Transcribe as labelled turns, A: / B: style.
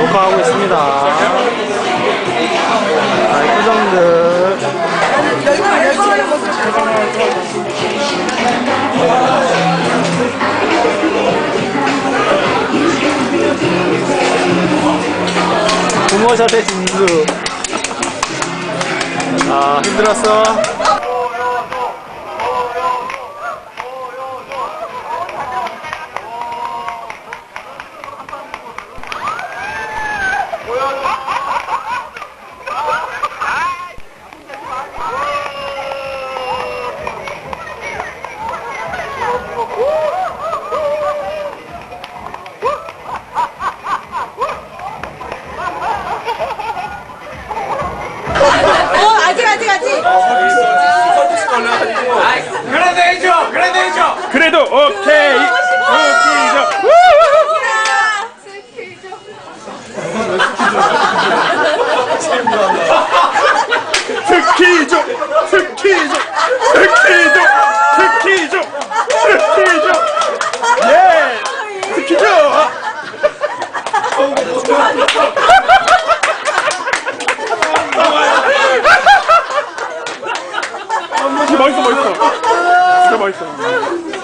A: 녹화하고 있습니다. 자, 표정들. 부모샷의 진수. 아, 힘들었어.
B: 어, 아직, 아직, 아직.
C: 그래도 해줘! 그래도 해줘!
A: 그래도 오케이. 오케이죠. 스키죠. 스키죠. 스키죠. 스키죠. 스키죠. 예. 스키죠. 진짜 맛있어 맛있어. 진짜 맛있어.